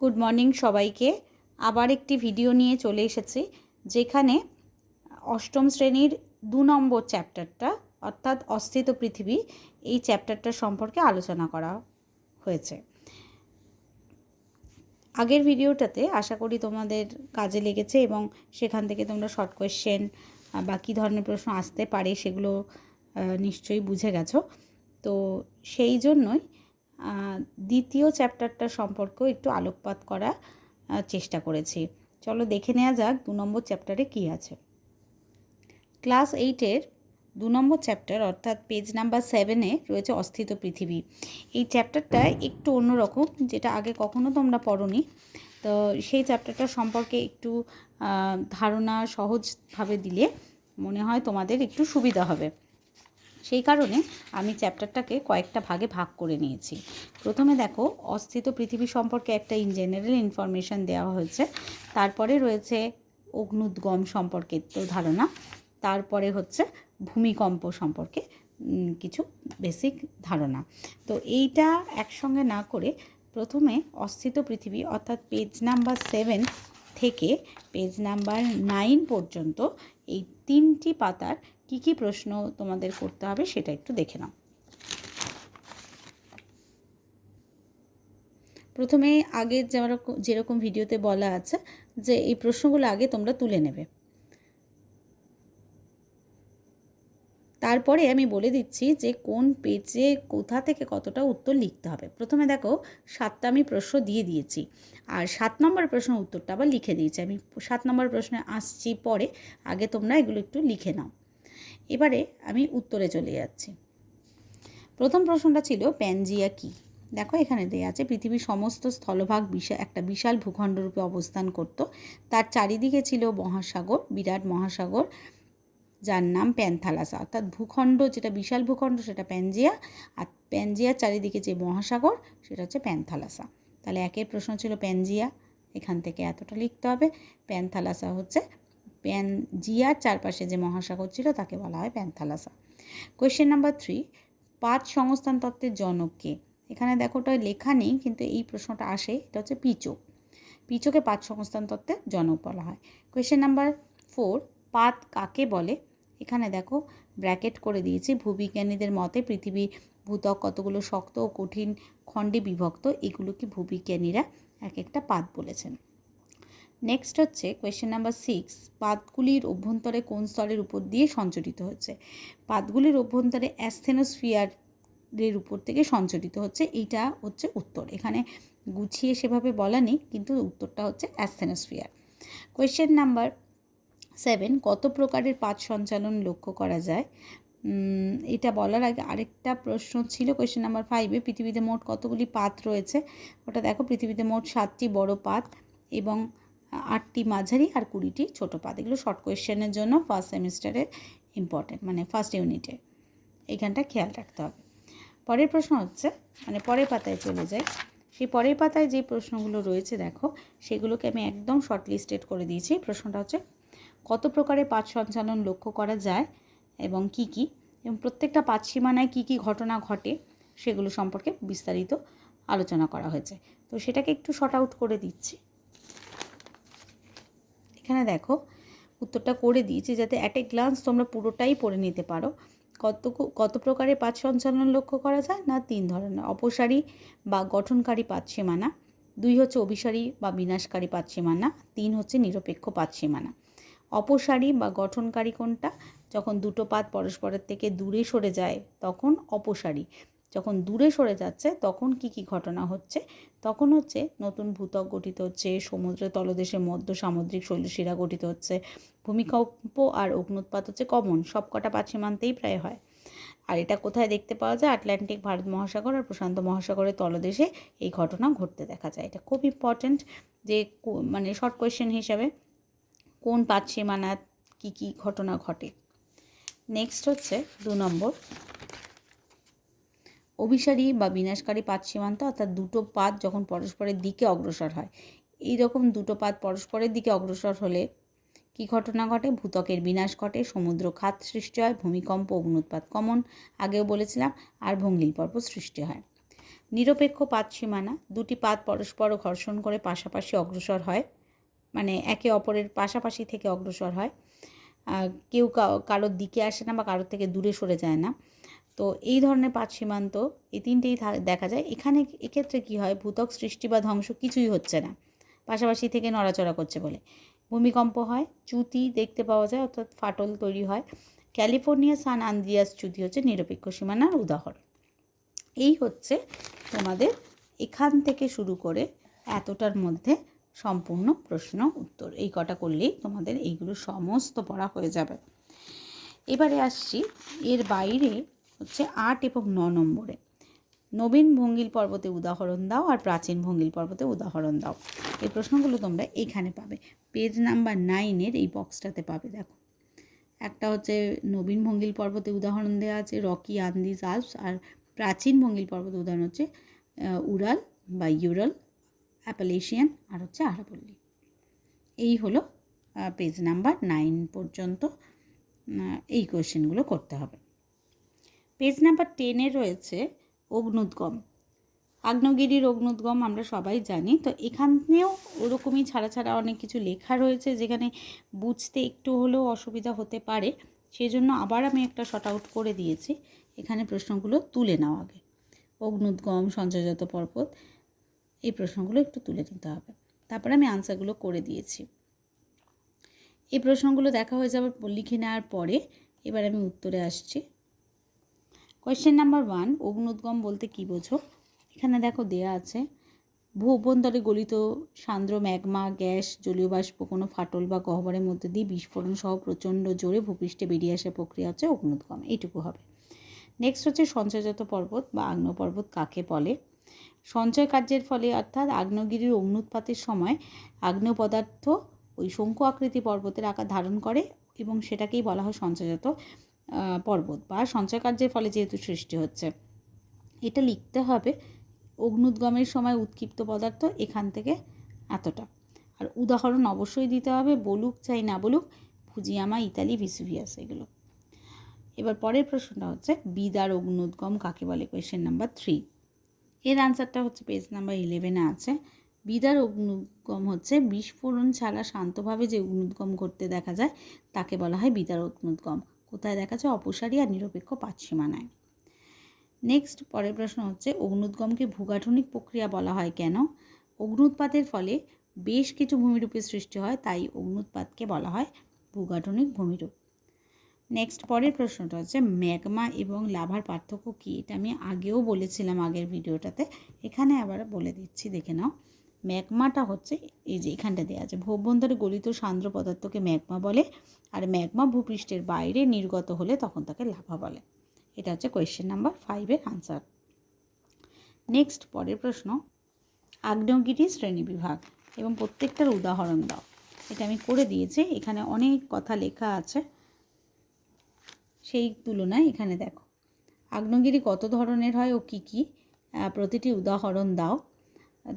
Good morning সবাইকে। আবার একটি ভিডিও নিয়ে চলে এসেছি, যেখানে অষ্টম শ্রেণির দু নম্বর চ্যাপ্টারটা অর্থাৎ অস্থিত পৃথিবী, এই চ্যাপ্টারটা সম্পর্কে আলোচনা করা হয়েছে। আগের ভিডিওটাতে আশা করি তোমাদের কাজে লেগেছে এবং সেখান থেকে তোমরা শর্ট কোয়েশ্চেন বা কী ধরনের প্রশ্ন আসতে পারে সেগুলো নিশ্চয়ই বুঝে গেছো। তো সেই জন্যই দ্বিতীয় চ্যাপ্টারটা সম্পর্কেও একটু আলোকপাত করা চেষ্টা করেছি। চলো দেখে নেওয়া যাক দু নম্বর চ্যাপ্টারে কী আছে। ক্লাস এইটের দু নম্বর চ্যাপ্টার, অর্থাৎ পেজ নাম্বার সেভেনে রয়েছে অস্থিত পৃথিবী। এই চ্যাপ্টারটা একটু অন্যরকম, যেটা আগে কখনো তোমরা পড়নি। তো সেই চ্যাপ্টারটা সম্পর্কে একটু ধারণা সহজভাবে দিলে মনে হয় তোমাদের একটু সুবিধা হবে। সেই কারণে আমি চ্যাপ্টারটাকে কয়েকটা ভাগে ভাগ করে নিয়েছি। প্রথমে দেখো, অস্থিত পৃথিবী সম্পর্কে একটা ইন জেনারেল ইনফরমেশান দেওয়া হয়েছে। তারপরে রয়েছে অগ্নুদ্গম সম্পর্কে তো ধারণা। তারপরে হচ্ছে ভূমিকম্প সম্পর্কে কিছু বেসিক ধারণা। তো এইটা একসঙ্গে না করে প্রথমে অস্থিত পৃথিবী অর্থাৎ পেজ নাম্বার সেভেন থেকে পেজ নাম্বার নাইন পর্যন্ত এই তিনটি পাতার কি কি প্রশ্ন তোমাদের করতে হবে সেটা একটু দেখে নাও। প্রথমে আগে যেরকম যেরকম ভিডিওতে বলা আছে যে এই প্রশ্নগুলো আগে তোমরা তুলে নেবে। তারপরে আমি বলে দিচ্ছি যে কোন পেজে কোথা থেকে কতটা উত্তর লিখতে হবে। প্রথমে দেখো, সাতটা আমি প্রশ্ন দিয়ে দিয়েছি। আর সাত নম্বর প্রশ্নের উত্তরটা আবার লিখে দিয়েছি। আমি সাত নম্বর প্রশ্নে আসছি পরে, আগে তোমরা এগুলো একটু লিখে নাও। এবারে আমি উত্তরে চলে যাচ্ছি। প্রথম প্রশ্নটা ছিল, প্যানজিয়া কি? দেখো, এখানে দেওয়া আছে, পৃথিবীর সমস্ত স্থলভাগ বিশাল একটা বিশাল ভূখণ্ডরূপে অবস্থান করত। তার চারিদিকে ছিল মহাসাগর, বিরাট মহাসাগর। যার নাম প্যানথালাসা। অর্থাৎ ভূখণ্ড, যেটা বিশাল ভূখণ্ড, সেটা প্যানজিয়া। আর প্যানজিয়ার চারিদিকে যে মহাসাগর, সেটা হচ্ছে প্যানথালাসা। তাহলে একের প্রশ্ন ছিল প্যানজিয়া। এখান থেকে এতটা লিখতে হবে। প্যানথালাসা হচ্ছে প্যানজিয়ার চারপাশে যে মহাসাগর ছিল, তাকে বলা হয় প্যানথালাসা। কোয়েশ্চেন নাম্বার থ্রি পাঁচ সংস্থান তত্ত্বের জনককে এখানে দেখো ওটা লেখা নেই, কিন্তু এই প্রশ্নটা আসে, এটা হচ্ছে পিচক পিচকে পাঁচ সংস্থান তত্ত্বের জনক বলা হয়। কোয়েশ্চেন নাম্বার ফোর পাত কাকে বলে? এখানে দেখো ব্র্যাকেট করে দিয়েছি। ভূবিজ্ঞানীদের মতে পৃথিবী ভূতক কতগুলো শক্ত ও কঠিন খণ্ডে বিভক্ত, এগুলোকে ভূবিজ্ঞানীরা এক একটা পাত বলেছেন। নেক্সট হচ্ছে কোয়েশ্চেন নাম্বার সিক্স পাতগুলির অভ্যন্তরে কোন স্তরের উপর দিয়ে সঞ্চরিত হচ্ছে? পাতগুলির অভ্যন্তরে অ্যাস্থেনোস্ফিয়ারের উপর থেকে সঞ্চরিত হচ্ছে, এইটা হচ্ছে উত্তর। এখানে গুছিয়ে সেভাবে বলা নেই, কিন্তু উত্তরটা হচ্ছে অ্যাস্থেনোস্ফিয়ার। কোয়েশ্চেন নাম্বার সেভেন, কত প্রকারের পাত সঞ্চালন লক্ষ্য করা যায়? এটা বলার আগে আরেকটা প্রশ্ন ছিল কোয়েশ্চেন নাম্বার ফাইভে পৃথিবীতে মোট কতগুলি পাত রয়েছে? ওটা দেখো, পৃথিবীতে মোট সাতটি বড় পাত এবং আটটি মাঝারি আর কুড়িটি ছোটো পাত। এগুলো শর্ট কোয়েশ্চেনের জন্য ফার্স্ট সেমিস্টারে ইম্পর্টেন্ট মানে ফার্স্ট ইউনিটে এইখানটা খেয়াল রাখতে হবে। পরের প্রশ্ন হচ্ছে মানে পরের পাতায় চলে যাই। সেই পরের পাতায় যে প্রশ্নগুলো রয়েছে, দেখো, সেগুলোকে আমি একদম শর্ট লিস্টেড করে দিয়েছি। প্রশ্নটা হচ্ছে কত প্রকারের পাত সঞ্চালন লক্ষ্য করা যায় এবং কি কি, এবং প্রত্যেকটা পাত সীমানায় কী কী ঘটনা ঘটে সেগুলো সম্পর্কে বিস্তারিত আলোচনা করা হয়েছে। তো সেটাকে একটু শর্ট আউট করে দিচ্ছি। এখানে দেখো, উত্তরটা করে দিয়েছি যাতে অ্যাট এ গ্লান্স তোমরা পুরোটাই পড়ে নিতে পারো। কত কত প্রকারের পাত সঞ্চালন লক্ষ্য করা যায় না তিন ধরনের। অপসারী বা গঠনকারী পাত সীমানা, দুই হচ্ছে অভিসারী বা বিনাশকারী পাত সীমানা, তিন হচ্ছে নিরপেক্ষ পাত সীমানা। অপসারী বা গঠনকারী কোনটা? যখন দুটো পাত পরস্পরের থেকে দূরে সরে যায়, তখন অপসারী। যখন দূরে সরে যাচ্ছে, তখন কি কি ঘটনা হচ্ছে? তখন হচ্ছে নতুন ভূতক গঠিত হচ্ছে, সমুদ্রের তলদেশে মধ্য সামুদ্রিক শৈলশিরা গঠিত হচ্ছে, ভূমিকম্প আর অগ্নুৎপাত হচ্ছে কমন সব কটা পাত সীমান্তেই প্রায় হয়। আর এটা কোথায় দেখতে পাওয়া যায়? আটলান্টিক ভারত মহাসাগর আর প্রশান্ত মহাসাগরের তলদেশে এই ঘটনা ঘটতে দেখা যায়। এটা খুব ইম্পর্ট্যান্ট যে মানে শর্ট কোয়েশ্চেন হিসাবে কোন পাত সীমানায় কী কী ঘটনা ঘটে? নেক্সট হচ্ছে দু নম্বর। অভিসারী বা বিনাশকারী পাত সীমান্ত, অর্থাৎ দুটো পাত যখন পরস্পরের দিকে অগ্রসর হয়। এই রকম দুটো পাত পরস্পরের দিকে অগ্রসর হলে কী ঘটনা ঘটে? ভূতকের বিনাশ ঘটে, সমুদ্র খাত সৃষ্টি হয়, ভূমিকম্প, অগ্নুৎপাত কমন, আগেও বলেছিলাম, আর ভঙ্গিল পর্ব সৃষ্টি হয়। নিরপেক্ষ পাত সীমানা, দুটি পাত পরস্পর ঘর্ষণ করে পাশাপাশি অগ্রসর হয়। মানে একে অপরের পাশাপাশি থেকে অগ্রসর হয়। কেউ কারোর দিকে আসে না বা কারোর থেকে দূরে সরে যায় না। তো এই ধরনের পাঁচ সীমান্ত, এই তিনটেই দেখা যায়। এখানে এক্ষেত্রে কি হয়? ভূতক সৃষ্টি বা ধ্বংস কিছুই হচ্ছে না। পাশাপাশি থেকে নড়াচড়া করছে বলে। ভূমিকম্প হয় চ্যুতি দেখতে পাওয়া যায়, অর্থাৎ ফাটল তৈরি হয়। ক্যালিফোর্নিয়া সান আন্দ্রিয়াস চ্যুতি হচ্ছে নিরপেক্ষ সীমানার উদাহরণ। এই হচ্ছে তোমাদের এখান থেকে শুরু করে এতটার মধ্যে সম্পূর্ণ প্রশ্ন উত্তর। এই কটা করলেই তোমাদের এইগুলো সমস্ত পড়া হয়ে যাবে। এবারে আসছি, এর বাইরে হচ্ছে আট এবং ন নম্বরে। নবীন ভঙ্গিল পর্বতে উদাহরণ দাও আর প্রাচীন ভঙ্গিল পর্বতে উদাহরণ দাও। এই প্রশ্নগুলো তোমরা এখানে পাবে। পেজ নাম্বার নাইনের এই বক্সটাতে পাবে, দেখো। একটা হচ্ছে নবীন ভঙ্গিল পর্বতে উদাহরণ দেওয়া আছে, রকি আন্দিজ আলপস, আর প্রাচীন ভঙ্গিল পর্বতে উদাহরণ হচ্ছে উরাল বা ইউরাল। অ্যাপালেশিয়ান আর হচ্ছে আরাবল্লী। এই হলো পেজ নাম্বার নাইন পর্যন্ত এই কোয়েশ্চেনগুলো করতে হবে। পেজ নাম্বার টেনে রয়েছে অগ্নুদ্গম। আগ্নেয়গিরির অগ্নুদ্গম আমরা সবাই জানি, তো এখানেও ওরকমই ছাড়া ছাড়া অনেক কিছু লেখা রয়েছে, যেখানে বুঝতে একটু হলেও অসুবিধা হতে পারে। সেই জন্য আবার আমি একটা শর্ট আউট করে দিয়েছি, এখানে প্রশ্নগুলো তুলে নাও আগে। অগ্নুদ্গম, সঞ্চয়জাত পর্বত এই প্রশ্নগুলো একটু তুলে নিতে হবে। তারপরে আমি আনসারগুলো করে দিয়েছি। এই প্রশ্নগুলো দেখা হয়ে যাওয়ার লিখে নেওয়ার পরে এবার আমি উত্তরে আসছি। কোয়েশ্চেন নাম্বার ওয়ান অগ্নুদ্গম বলতে কী বোঝো? এখানে দেখো দেয়া আছে, ভূ অভ্যন্তরে গলিত সান্দ্র ম্যাগমা, গ্যাস, জলীয় বাষ্প, কোনো ফাটল বা গহ্বরের মধ্যে দিয়ে বিস্ফোরণ সহ প্রচণ্ড জোরে ভূপৃষ্ঠে বেরিয়ে আসার প্রক্রিয়া হচ্ছে অগ্নুদ্গম এইটুকু হবে। নেক্সট হচ্ছে সঞ্চয়জাত পর্বত বা আগ্নেয় পর্বত কাকে বলে? সঞ্চয় কার্যের ফলে অর্থাৎ আগ্নেয়গিরির অগ্নুৎপাতের সময় আগ্নেয় পদার্থ ওই শঙ্কু আকৃতি পর্বতের আকার ধারণ করে এবং সেটাকেই বলা হয় সঞ্চয়জাত পর্বত বা সঞ্চয় কার্যের ফলে যেহেতু সৃষ্টি হচ্ছে। এটা লিখতে হবে অগ্নুদ্গমের সময় উৎক্ষিপ্ত পদার্থ এখান থেকে এতটা। আর উদাহরণ অবশ্যই দিতে হবে বলুক চাই না বলুক, ফুজিয়ামা, ইতালি, ভিসুভিয়াস এগুলো। এবার পরের প্রশ্নটা হচ্ছে, বিদার অগ্নুদ্গম কাকে বলে? কোয়েশ্চেন নাম্বার থ্রি এর আনসারটা হচ্ছে পেজ নাম্বার ইলেভেনে আছে। বিদার অগ্নুদ্গম হচ্ছে বিস্ফোরণ ছাড়া শান্তভাবে যে অগ্নুদ্গম করতে দেখা যায়, তাকে বলা হয় বিদার অগ্নুদ্গম। কোথায় দেখা যায়? অপসারী আর নিরপেক্ষ পাচ্ছিমানায় নেক্সট পরের প্রশ্ন হচ্ছে, অগ্নুদ্গমকে ভূগাঠনিক প্রক্রিয়া বলা হয় কেন? অগ্নুৎপাতের ফলে বেশ কিছু ভূমিরূপের সৃষ্টি হয়, তাই অগ্নুৎপাতকে বলা হয় ভূগাঠনিক ভূমিরূপ। নেক্সট পরের প্রশ্নটা হচ্ছে, ম্যাগমা এবং লাভার পার্থক্য কী? এটা আমি আগেও বলেছিলাম আগের ভিডিওটাতে। এখানে আবার বলে দিচ্ছি, দেখে নাও। ম্যাগমাটা হচ্ছে, এই যে এখানটা দেওয়া আছে ভূভ্যন্তরে গলিত সান্দ্র পদার্থকে ম্যাগমা বলে। আর ম্যাগমা ভূপৃষ্ঠের বাইরে নির্গত হলে তখন তাকে লাভা বলে। এটা হচ্ছে কোয়েশ্চেন নাম্বার ফাইভের আনসার নেক্সট পরের প্রশ্ন, আগ্নেয়গিরি শ্রেণি বিভাগ এবং প্রত্যেকটার উদাহরণ দাও। এটা আমি করে দিয়েছি, এখানে অনেক কথা লেখা আছে। সেই তুলনায় এখানে দেখো। আগ্নেয়গিরি কত ধরনের হয় ও কী কী? প্রতিটি উদাহরণ দাও।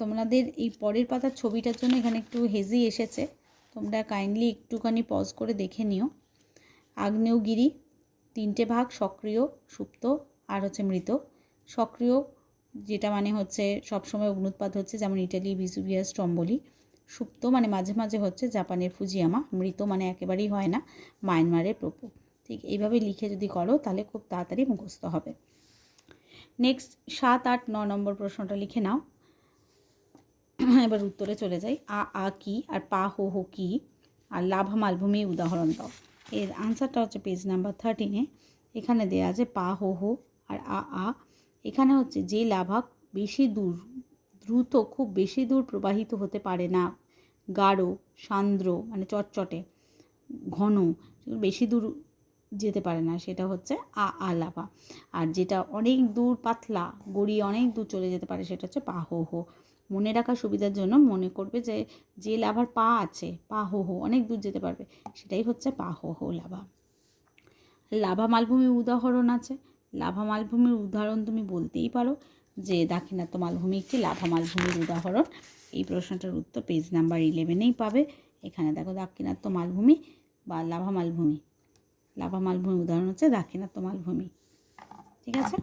তোমাদের এই পরের পাতার ছবিটার জন্য এখানে একটু হেজি এসেছে। তোমরা কাইন্ডলি একটুখানি পজ করে দেখে নিও। আগ্নেয়গিরি তিনটে ভাগ, সক্রিয়, সুপ্ত আর হচ্ছে মৃত। সক্রিয় যেটা মানে হচ্ছে সবসময় অগ্নুৎপাত হচ্ছে, যেমন ইটালি, ভিসুভিয়াস টম্বলি সুপ্ত মানে মাঝে মাঝে হচ্ছে জাপানের ফুজিয়ামা। মৃত মানে একেবারেই হয় না। মায়ানমারের প্রপো ঠিক এইভাবে লিখে যদি করো, তাহলে খুব তাড়াতাড়ি মুখস্থ হবে। নেক্সট সাত, আট, ন নম্বর প্রশ্নটা লিখে নাও। এবার উত্তরে চলে যাই। আ আ, কি আর পা, হো হো, কি আর লাভা, মালভূমি উদাহরণ দাও। এর আনসারটা হচ্ছে পেজ নাম্বার থার্টিনে এখানে দেওয়া আছে পা, হো হো আর আ আ। এখানে হচ্ছে যে লাভা বেশি দূর, দ্রুত, খুব বেশি দূর প্রবাহিত হতে পারে না। গাঢ়, সান্দ্র মানে চটচটে, ঘন, বেশি দূর যেতে পারে না, সেটা হচ্ছে আ আ লাভা আর যেটা অনেক দূর পাতলা, গড়িয়ে অনেক দূর চলে যেতে পারে, সেটা হচ্ছে পা হো হো। মনে রাখার সুবিধার জন্য মনে করবে যে যে লাভার পা আছে, পা হো হো, অনেক দূর যেতে পারবে, সেটাই হচ্ছে পা হো হো লাভা। লাভা মালভূমির উদাহরণ আছে। লাভা মালভূমির উদাহরণ তুমি বলতেই পারো যে, দাক্ষিণাত্য মালভূমি একটি লাভা মালভূমির উদাহরণ। এই প্রশ্নটার উত্তর পেজ নাম্বার ইলেভেনেই পাবে। এখানে দেখো দাক্ষিণাত্য মালভূমি বা লাভা মালভূমি। লাভা মালভূমি, উদাহরণ হচ্ছে দাক্ষিণাত্য মালভূমি। ঠিক আছে?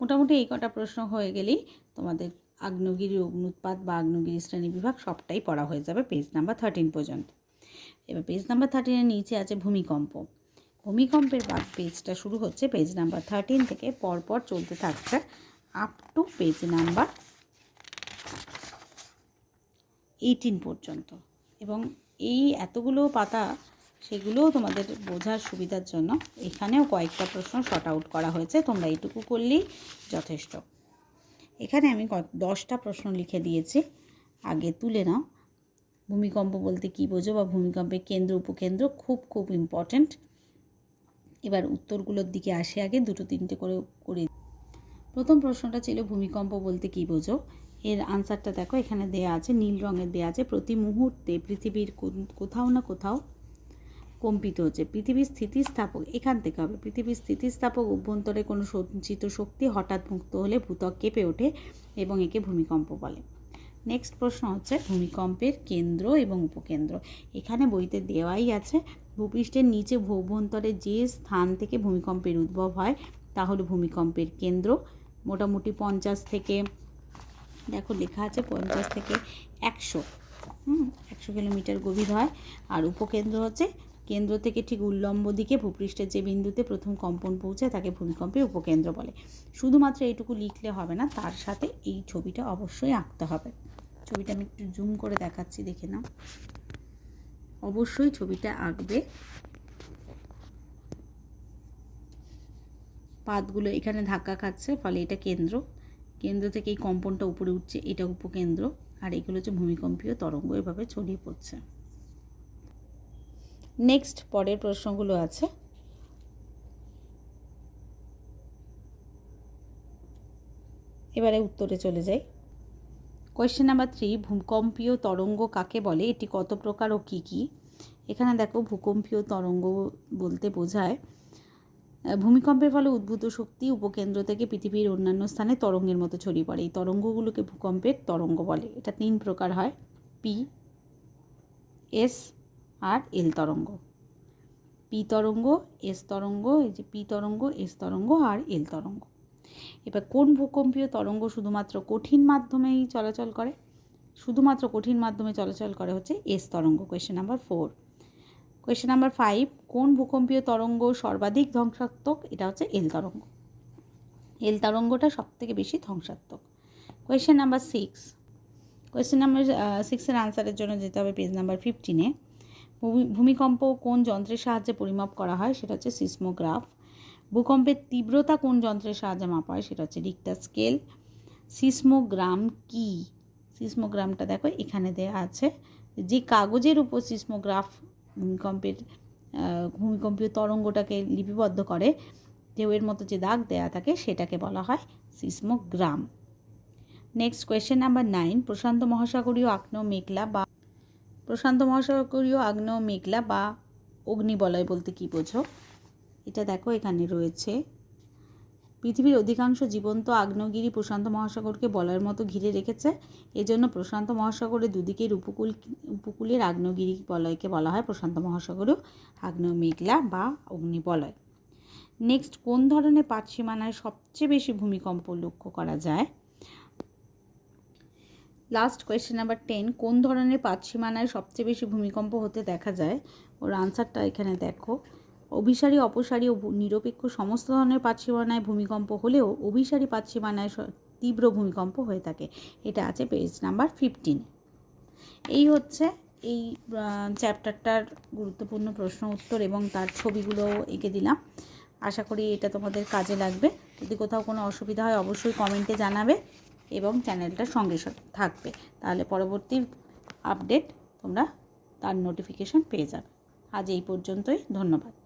মোটামুটি এই কটা প্রশ্ন হয়ে গেলেই তোমাদের আগ্নেয়গিরি অগ্নুৎপাত বা আগ্নেয়গিরি শ্রেণি বিভাগ সবটাই পড়া হয়ে যাবে পেজ নাম্বার থার্টিন পর্যন্ত। এবার পেজ নাম্বার থার্টিনের নিচে আছে ভূমিকম্প। ভূমিকম্পের বাদ পেজটা শুরু হচ্ছে পেজ নাম্বার থার্টিন থেকে পরপর চলতে থাকছে up to page number eighteen পর্যন্ত। এবং এই এতগুলো পাতা সেগুলোও তোমাদের বোঝার সুবিধার জন্য এখানেও কয়েকটা প্রশ্ন শর্ট আউট করা হয়েছে, তোমরা এইটুকু করলেই যথেষ্ট। এখানে আমি দশটা প্রশ্ন লিখে দিয়েছি, আগে তুলে নাও। ভূমিকম্প বলতে কী বোঝো বা ভূমিকম্পের কেন্দ্র, উপকেন্দ্র খুব খুব ইম্পর্ট্যান্ট এবার উত্তরগুলোর দিকে আসে আগে, দুটো তিনটে করে করে। প্রথম প্রশ্নটা ছিল, ভূমিকম্প বলতে কী বোঝো? এর আনসারটা দেখো, এখানে দেয়া আছে, নীল রঙের দেয়া আছে, প্রতি মুহূর্তে পৃথিবীর কোথাও না কোথাও কম্পিত হচ্ছে। পৃথিবীর স্থিতিস্থাপক, এখান থেকে হবে। পৃথিবীর স্থিতিস্থাপক অভ্যন্তরে কোনো সঞ্চিত শক্তি হঠাৎ মুক্ত হলে ভূতক কেঁপে ওঠে এবং একে ভূমিকম্প বলে। নেক্সট প্রশ্ন হচ্ছে, ভূমিকম্পের কেন্দ্র এবং উপকেন্দ্র। এখানে বইতে দেওয়াই আছে, ভূপৃষ্ঠের নিচে ভূভ্যন্তরে যে স্থান থেকে ভূমিকম্পের উদ্ভব হয়, তা হলো ভূমিকম্পের কেন্দ্র। মোটামুটি পঞ্চাশ থেকে, দেখো লেখা আছে পঞ্চাশ থেকে একশো। হুম, একশো কিলোমিটার গভীর হয়। আর উপকেন্দ্র হচ্ছে কেন্দ্র থেকে ঠিক উল্লম্ব দিকে ভূপৃষ্ঠের যে বিন্দুতে প্রথম কম্পন পৌঁছায় তাকে ভূমিকম্পের উপকেন্দ্র বলে। শুধুমাত্র এইটুকু লিখলে হবে না, তার সাথে এই ছবিটা অবশ্যই আঁকতে হবে। ছবিটা আমি একটু জুম করে দেখাচ্ছি, দেখে নাও। অবশ্যই ছবিটা আঁকবে। পাতগুলো এখানে ধাক্কা খাচ্ছে, ফলে এটা কেন্দ্র। কেন্দ্র থেকে এই কম্পনটা উপরে উঠছে, এটা উপকেন্দ্র। আর এগুলো হচ্ছে ভূমিকম্পীয় তরঙ্গ, এভাবে ছড়িয়ে পড়ছে। নেক্সট পরের প্রশ্নগুলো আছে। এবারে উত্তরে চলে যাই। কোয়েশ্চেন নাম্বার থ্রি ভূকম্পীয় তরঙ্গ কাকে বলে? এটি কত প্রকার ও কী কী? এখানে দেখো, ভূকম্পীয় তরঙ্গ বলতে বোঝায় ভূমিকম্পের ফলে উদ্ভূত শক্তি উপকেন্দ্র থেকে পৃথিবীর অন্যান্য স্থানে তরঙ্গের মতো ছড়িয়ে পড়ে। এই তরঙ্গগুলোকে ভূকম্পের তরঙ্গ বলে। এটা তিন প্রকার হয়। পি এস আর এল তরঙ্গ। পি তরঙ্গ, এস তরঙ্গ, এই যে পি তরঙ্গ, এস তরঙ্গ আর এল তরঙ্গ। এবার কোন ভূকম্পীয় তরঙ্গ শুধুমাত্র কঠিন মাধ্যমেই চলাচল করে? শুধুমাত্র কঠিন মাধ্যমে চলাচল করে হচ্ছে এস তরঙ্গ question number four question number five কোন ভূকম্পীয় তরঙ্গ সর্বাধিক ধ্বংসাত্মক? এটা হচ্ছে এল তরঙ্গ। এল তরঙ্গটা সব থেকে বেশি ধ্বংসাত্মক। Question number six question number সিক্সের আনসারের জন্য যেতে হবে পেজ নাম্বার ফিফটিনে ভূমিকম্প কোন যন্ত্রের সাহায্যে পরিমাপ করা হয় সেটা হচ্ছে সিসমোগ্রাফ। ভূকম্পের তীব্রতা কোন যন্ত্রের সাহায্যে মাপা হয় সেটা হচ্ছে রিক্টার স্কেল সিসমোগ্রাম কি? সিসমোগ্রামটা দেখো এখানে দেওয়া আছে। যে কাগজের উপর সিসমোগ্রাফ ভূমিকম্পের ভূমিকম্পীয় তরঙ্গটাকে লিপিবদ্ধ করে ঢেউয়ের মতো যে দাগ দেয়া থাকে সেটাকে বলা হয় seismogram. Next question number nine প্রশান্ত মহাসাগরীয় আগ্নেয় মেঘলা বা প্রশান্ত মহাসাগরীয় আগ্নেয় মেঘলা বা অগ্নিবলয় বলতে কী বোঝো? এটা দেখো, এখানে রয়েছে। পৃথিবীর অধিকাংশ জীবন্ত আগ্নেয়গিরি প্রশান্ত মহাসাগরকে বলয়ের মতো ঘিরে রেখেছে। এজন্য প্রশান্ত মহাসাগরের দুদিকের উপকূল উপকূলের আগ্নেয়গিরি বলয়কে বলা হয় প্রশান্ত মহাসাগরীয় আগ্নেয় মেঘলা বা অগ্নিবলয়। নেক্সট কোন ধরনের পাট সীমানায় সবচেয়ে বেশি ভূমিকম্প লক্ষ্য করা যায়? লাস্ট কোয়েশ্চেন নাম্বার টেন কোন ধরনের পাত সীমানায় সবচেয়ে বেশি ভূমিকম্প হতে দেখা যায়? ওর আনসারটা এখানে দেখো। অভিসারী, অপসারী ও নিরপেক্ষ সমস্ত ধরনের পাতসীমানায় ভূমিকম্প হলেও অভিসারী পাতসীমানায় তীব্র ভূমিকম্প হয়ে থাকে। এটা আছে পেজ নাম্বার ফিফটিন এই হচ্ছে এই চ্যাপ্টারটার গুরুত্বপূর্ণ প্রশ্ন উত্তর এবং তার ছবিগুলো এঁকে দিলাম। আশা করি এটা তোমাদের কাজে লাগবে। যদি কোথাও কোনো অসুবিধা হয়, অবশ্যই কমেন্টে জানাবে। এবং চ্যানেলটা সঙ্গে থাকবে। তাহলে পরবর্তী আপডেট তোমরা তার নোটিফিকেশান পেয়ে যাবে। আজ এই পর্যন্তই, ধন্যবাদ।